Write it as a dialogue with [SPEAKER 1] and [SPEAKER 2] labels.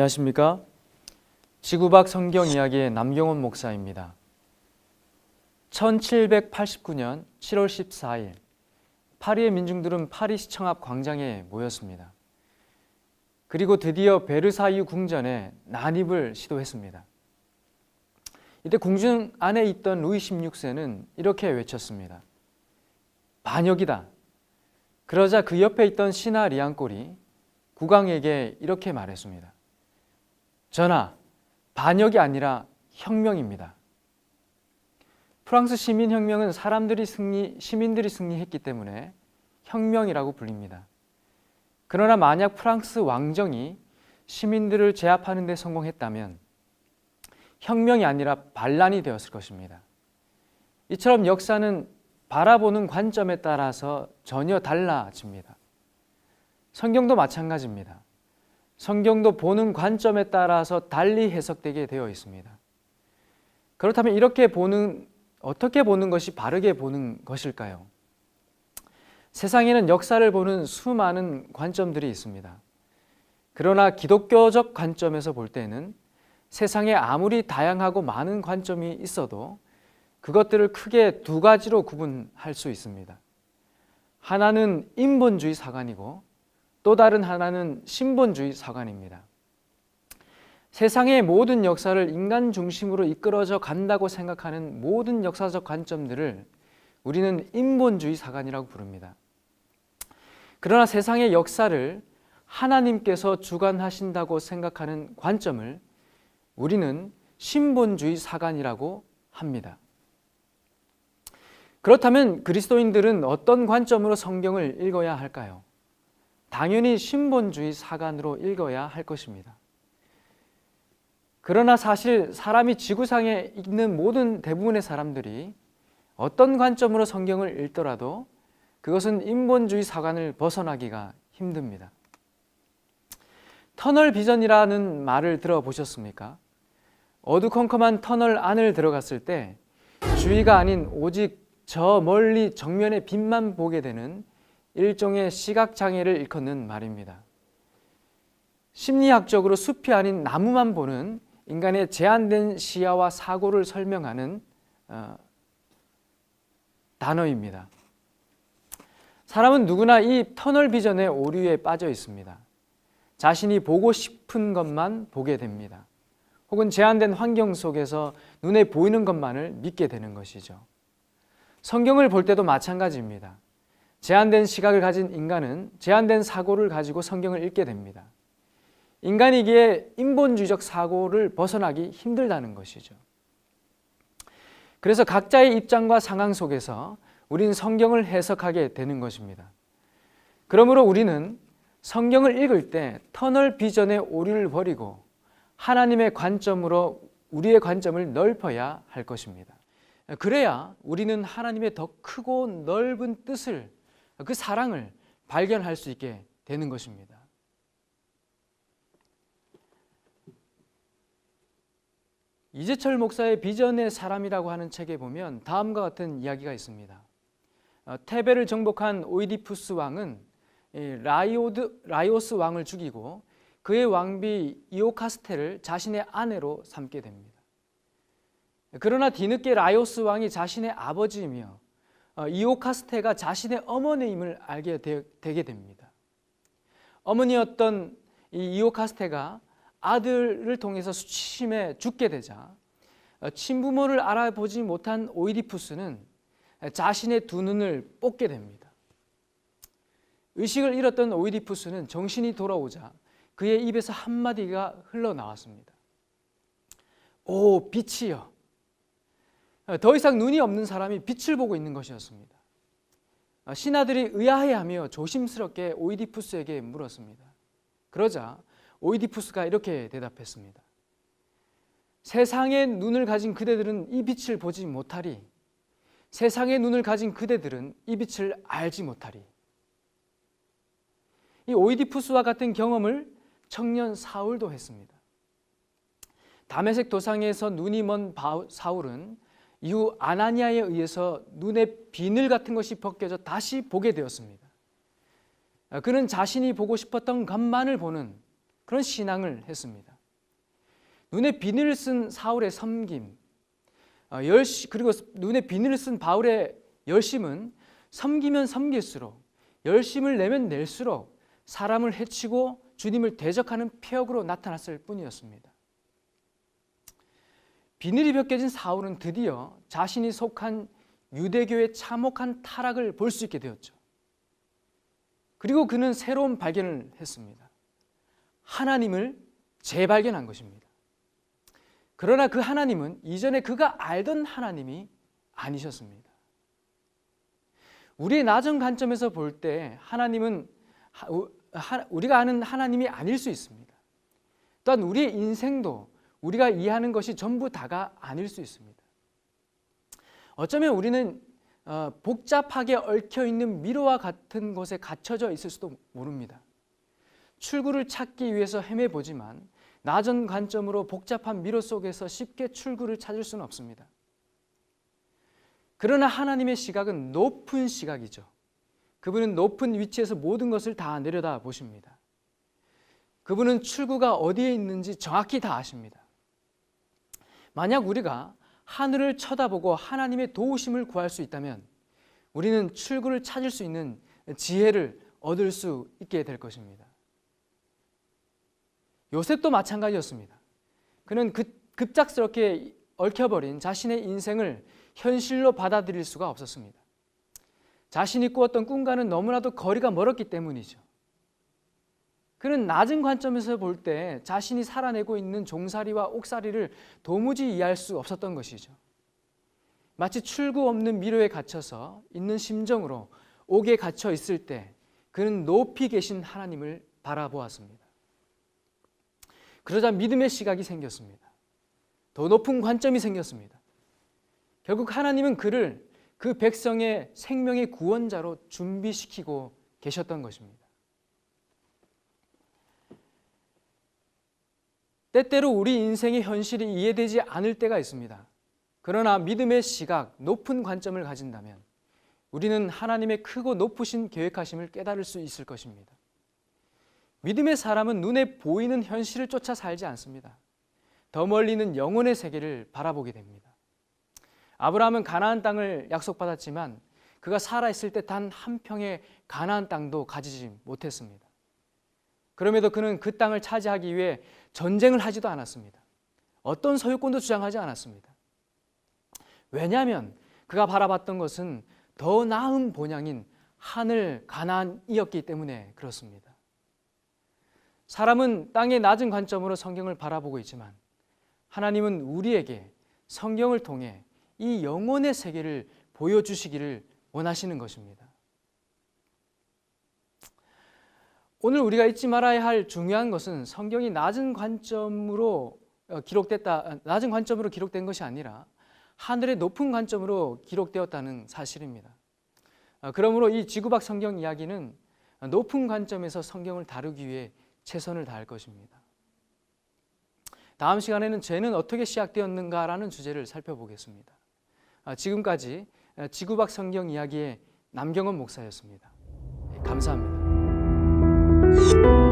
[SPEAKER 1] 안녕하십니까? 지구박 성경 이야기의 남경원 목사입니다. 1789년 7월 14일 파리의 민중들은 파리 시청 앞 광장에 모였습니다. 그리고 드디어 베르사유 궁전에 난입을 시도했습니다. 이때 궁전 안에 있던 루이 16세는 이렇게 외쳤습니다. 반역이다. 그러자 그 옆에 있던 신하 리앙골이 국왕에게 이렇게 말했습니다. 전하, 반역이 아니라 혁명입니다. 프랑스 시민혁명은 사람들이 승리, 시민들이 승리했기 때문에 혁명이라고 불립니다. 그러나 만약 프랑스 왕정이 시민들을 제압하는 데 성공했다면 혁명이 아니라 반란이 되었을 것입니다. 이처럼 역사는 바라보는 관점에 따라서 전혀 달라집니다. 성경도 마찬가지입니다. 성경도 보는 관점에 따라서 달리 해석되게 되어 있습니다. 그렇다면 이렇게 보는 어떻게 보는 것이 바르게 보는 것일까요? 세상에는 역사를 보는 수많은 관점들이 있습니다. 그러나 기독교적 관점에서 볼 때는 세상에 아무리 다양하고 많은 관점이 있어도 그것들을 크게 두 가지로 구분할 수 있습니다. 하나는 인본주의 사관이고 또 다른 하나는 신본주의 사관입니다. 세상의 모든 역사를 인간 중심으로 이끌어져 간다고 생각하는 모든 역사적 관점들을 우리는 인본주의 사관이라고 부릅니다. 그러나 세상의 역사를 하나님께서 주관하신다고 생각하는 관점을 우리는 신본주의 사관이라고 합니다. 그렇다면 그리스도인들은 어떤 관점으로 성경을 읽어야 할까요? 당연히 신본주의 사관으로 읽어야 할 것입니다. 그러나 사실 사람이 지구상에 있는 모든 대부분의 사람들이 어떤 관점으로 성경을 읽더라도 그것은 인본주의 사관을 벗어나기가 힘듭니다. 터널 비전이라는 말을 들어보셨습니까? 어두컴컴한 터널 안을 들어갔을 때 주위가 아닌 오직 저 멀리 정면의 빛만 보게 되는 일종의 시각 장애를 일컫는 말입니다. 심리학적으로 숲이 아닌 나무만 보는 인간의 제한된 시야와 사고를 설명하는 어, 단어입니다. 사람은 누구나 이 터널 비전의 오류에 빠져 있습니다. 자신이 보고 싶은 것만 보게 됩니다. 혹은 제한된 환경 속에서 눈에 보이는 것만을 믿게 되는 것이죠. 성경을 볼 때도 마찬가지입니다. 제한된 시각을 가진 인간은 제한된 사고를 가지고 성경을 읽게 됩니다. 인간이기에 인본주의적 사고를 벗어나기 힘들다는 것이죠. 그래서 각자의 입장과 상황 속에서 우리는 성경을 해석하게 되는 것입니다. 그러므로 우리는 성경을 읽을 때 터널 비전의 오류를 버리고 하나님의 관점으로 우리의 관점을 넓혀야 할 것입니다. 그래야 우리는 하나님의 더 크고 넓은 뜻을 그 사랑을 발견할 수 있게 되는 것입니다. 이재철 목사의 비전의 사람이라고 하는 책에 보면 다음과 같은 이야기가 있습니다. 어, 테베를 정복한 오이디푸스 왕은 라이오드, 라이오스 왕을 죽이고 그의 왕비 이오카스테를 자신의 아내로 삼게 됩니다. 그러나 뒤늦게 라이오스 왕이 자신의 아버지이며 어, 이오카스테가 자신의 어머니임을 알게 되, 게 됩니다. 어머니였던 이 이오카스테가 아들을 통해서 수침에 죽게 되자 어, 친부모를 알아보지 못한 오이디푸스는 자신의 두 눈을 뽑게 됩니다. 의식을 잃었던 오이디푸스는 정신이 돌아오자 그의 입에서 한마디가 흘러나왔습니다. 오, 빛이여. 더 이상 눈이 없는 사람이 빛을 보고 있는 것이었습니다. 신하들이 의아해하며 조심스럽게 오이디푸스에게 물었습니다. 그러자 오이디푸스가 이렇게 대답했습니다. 세상의 눈을 가진 그대들은 이 빛을 보지 못하리. 세상의 눈을 가진 그대들은 이 빛을 알지 못하리. 이 오이디푸스와 같은 경험을 청년 사울도 했습니다. 다메섹 도상에서 눈이 먼 사울은 이후 아나니아에 의해서 눈에 비늘 같은 것이 벗겨져 다시 보게 되었습니다. 그는 자신이 보고 싶었던 것만을 보는 그런 신앙을 했습니다. 눈에 비늘을 쓴 사울의 섬김, 어, 열시, 그리고 눈에 비늘을 쓴 바울의 열심은 섬기면 섬길수록 열심을 내면 낼수록 사람을 해치고 주님을 대적하는 폐역으로 나타났을 뿐이었습니다. 비늘이 벗겨진 사울은 드디어 자신이 속한 유대교의 참혹한 타락을 볼 수 있게 되었죠. 그리고 그는 새로운 발견을 했습니다. 하나님을 재발견한 것입니다. 그러나 그 하나님은 이전에 그가 알던 하나님이 아니셨습니다. 우리의 낮은 관점에서 볼 때 하나님은 우리가 아는 하나님이 아닐 수 있습니다. 또한 우리의 인생도 우리가 이해하는 것이 전부 다가 아닐 수 있습니다. 어쩌면 우리는 어, 복잡하게 얽혀 있는 미로와 같은 곳에 갇혀져 있을 수도 모릅니다. 출구를 찾기 위해서 헤매 보지만 낮은 관점으로 복잡한 미로 속에서 쉽게 출구를 찾을 수는 없습니다. 그러나 하나님의 시각은 높은 시각이죠. 그분은 높은 위치에서 모든 것을 다 내려다 보십니다. 그분은 출구가 어디에 있는지 정확히 다 아십니다. 만약 우리가 하늘을 쳐다보고 하나님의 도우심을 구할 수 있다면 우리는 출구를 찾을 수 있는 지혜를 얻을 수 있게 될 것입니다. 요셉도 마찬가지였습니다. 그는 급작스럽게 얽혀버린 자신의 인생을 현실로 받아들일 수가 없었습니다. 자신이 꾸었던 꿈과는 너무나도 거리가 멀었기 때문이죠. 그는 낮은 관점에서 볼 때 자신이 살아내고 있는 종살이와 옥살이를 도무지 이해할 수 없었던 것이죠. 마치 출구 없는 미로에 갇혀서 있는 심정으로 옥에 갇혀 있을 때 그는 높이 계신 하나님을 바라보았습니다. 그러자 믿음의 시각이 생겼습니다. 더 높은 관점이 생겼습니다. 결국 하나님은 그를 그 백성의 생명의 구원자로 준비시키고 계셨던 것입니다. 때때로 우리 인생의 현실이 이해되지 않을 때가 있습니다. 그러나 믿음의 시각, 높은 관점을 가진다면 우리는 하나님의 크고 높으신 계획하심을 깨달을 수 있을 것입니다. 믿음의 사람은 눈에 보이는 현실을 쫓아 살지 않습니다. 더 멀리는 영혼의 세계를 바라보게 됩니다. 아브라함은 가나안 땅을 약속받았지만 그가 살아 있을 때 단 한 평의 가나안 땅도 가지지 못했습니다. 그럼에도 그는 그 땅을 차지하기 위해 전쟁을 하지도 않았습니다. 어떤 소유권도 주장하지 않았습니다. 왜냐하면 그가 바라봤던 것은 더 나은 본향인 하늘 가나안이었기 때문에 그렇습니다. 사람은 땅의 낮은 관점으로 성경을 바라보고 있지만 하나님은 우리에게 성경을 통해 이 영혼의 세계를 보여주시기를 원하시는 것입니다. 오늘 우리가 잊지 말아야 할 중요한 것은 성경이 낮은 관점으로 어, 기록됐다, 낮은 관점으로 기록된 것이 아니라 하늘의 높은 관점으로 기록되었다는 사실입니다. 어, 그러므로 이 지구박 성경 이야기는 높은 관점에서 성경을 다루기 위해 최선을 다할 것입니다. 다음 시간에는 죄는 어떻게 시작되었는가라는 주제를 살펴보겠습니다. 아, 지금까지 지구박 성경 이야기의 남경원 목사였습니다. 네, 감사합니다. you